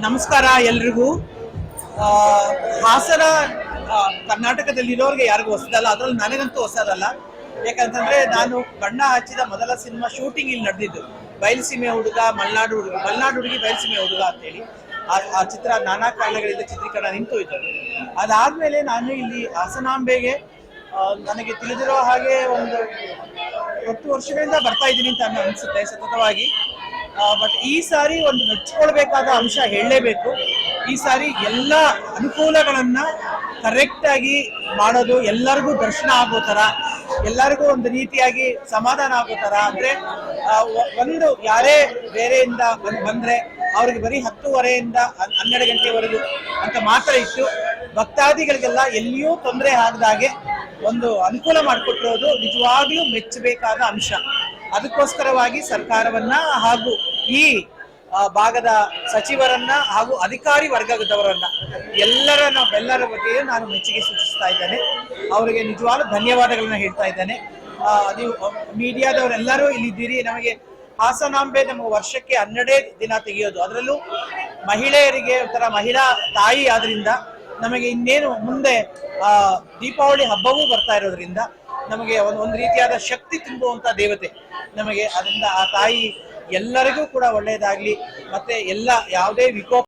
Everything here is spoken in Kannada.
ನಮಸ್ಕಾರ ಎಲ್ರಿಗೂ. ಹಾಸನ ಕರ್ನಾಟಕದಲ್ಲಿ ಇರೋರಿಗೆ ಯಾರಿಗೂ ಹೊಸದಲ್ಲ, ಅದ್ರಲ್ಲಿ ನನಗಂತೂ ಹೊಸದಲ್ಲ. ಯಾಕಂತಂದ್ರೆ ನಾನು ಬಣ್ಣ ಹಚ್ಚಿದ ಮೊದಲ ಸಿನಿಮಾ ಶೂಟಿಂಗ್ ಇಲ್ಲಿ ನಡೆದಿದ್ದು. ಬಯಲುಸೀಮೆ ಹುಡುಗ, ಮಲ್ನಾಡು ಹುಡುಗ, ಮಲ್ನಾಡು ಹುಡುಗಿ ಬಯಲುಸೀಮೆ ಹುಡುಗ ಅಂತೇಳಿ. ಆ- ಚಿತ್ರ ನಾನಾ ಕಾರಣಗಳಿಂದ ಚಿತ್ರೀಕರಣ ನಿಂತು ಇತ್ತು ಅದಾದ್ಮೇಲೆ ನಾನು ಇಲ್ಲಿ ಹಾಸನಾಂಬೆಗೆ ನನಗೆ ತಿಳಿದಿರೋ ಹಾಗೆ ಒಂದು ಹತ್ತು ವರ್ಷಗಳಿಂದ ಬರ್ತಾ ಇದ್ದೀನಿ ಅಂತ ಅನ್ಸುತ್ತೆ ಸತತವಾಗಿ. ಬಟ್ ಈ ಸಾರಿ ಒಂದು ಮೆಚ್ಕೊಳ್ಬೇಕಾದ ಅಂಶ ಹೇಳಲೇಬೇಕು. ಈ ಸಾರಿ ಎಲ್ಲ ಅನುಕೂಲಗಳನ್ನ ಕರೆಕ್ಟ್ ಆಗಿ ಮಾಡೋದು ಎಲ್ಲರಿಗೂ ದರ್ಶನ ಆಗೋ ತರ ಎಲ್ಲರಿಗೂ ಒಂದು ರೀತಿಯಾಗಿ ಸಮಾಧಾನ ಆಗೋ ತರ ಅಂದ್ರೆ ಒಂದು ಯಾರೇ ಬೇರೆಯಿಂದ ಬಂದು, ಬಂದ್ರೆ ಅವ್ರಿಗೆ ಬರೀ ಹತ್ತುವರೆಯಿಂದ ಹನ್- ಹನ್ನೆರಡು ಗಂಟೆವರೆಗೂ ಅಂತ ಮಾತ್ರ ಇತ್ತು ಭಕ್ತಾದಿಗಳಿಗೆಲ್ಲ ಎಲ್ಲಿಯೂ ತೊಂದರೆ ಆಗದಾಗೆ ಒಂದು ಅನುಕೂಲ ಮಾಡಿಕೊಟ್ಟಿರೋದು ನಿಜವಾಗ್ಲೂ ಮೆಚ್ಚಬೇಕಾದ ಅಂಶ. ಅದಕ್ಕೋಸ್ಕರವಾಗಿ ಸರ್ಕಾರವನ್ನ ಹಾಗೂ ಈ ಭಾಗದ ಸಚಿವರನ್ನ ಹಾಗೂ ಅಧಿಕಾರಿ ವರ್ಗದವರನ್ನ ಎಲ್ಲರ ಬೆಲ್ಲರ ಬಗ್ಗೆಯೂ ನಾನು ಮೆಚ್ಚುಗೆ ಸೂಚಿಸ್ತಾ ಇದ್ದೇನೆ. ಅವರಿಗೆ ನಿಜವಾದ ಧನ್ಯವಾದಗಳನ್ನ ಹೇಳ್ತಾ ಇದ್ದೇನೆ. ನೀವು ಮೀಡಿಯಾದವರೆಲ್ಲರೂ ಇಲ್ಲಿದ್ದೀರಿ. ನಮಗೆ ಹಾಸನಾಂಬೆ ನಮ್ಮ ವರ್ಷಕ್ಕೆ ಹನ್ನೆರಡೇ ದಿನ ತೆಗೆಯೋದು. ಅದರಲ್ಲೂ ಮಹಿಳೆಯರಿಗೆ ಒಂಥರ ಮಹಿಳಾ ತಾಯಿ ಆದ್ರಿಂದ ನಮಗೆ ಇನ್ನೇನು ಮುಂದೆ ದೀಪಾವಳಿ ಹಬ್ಬವೂ ಬರ್ತಾ ಇರೋದ್ರಿಂದ ನಮಗೆ ಒಂದು ರೀತಿಯಾದ ಶಕ್ತಿ ತುಂಬುವಂತ ದೇವತೆ ನಮಗೆ ಅದರಿಂದ ಆ ತಾಯಿ ಎಲ್ಲರಿಗೂ ಕೂಡ ಒಳ್ಳೆಯದಾಗಲಿ ಮತ್ತೆ ಎಲ್ಲ ಯಾವುದೇ ವಿಕೋಪ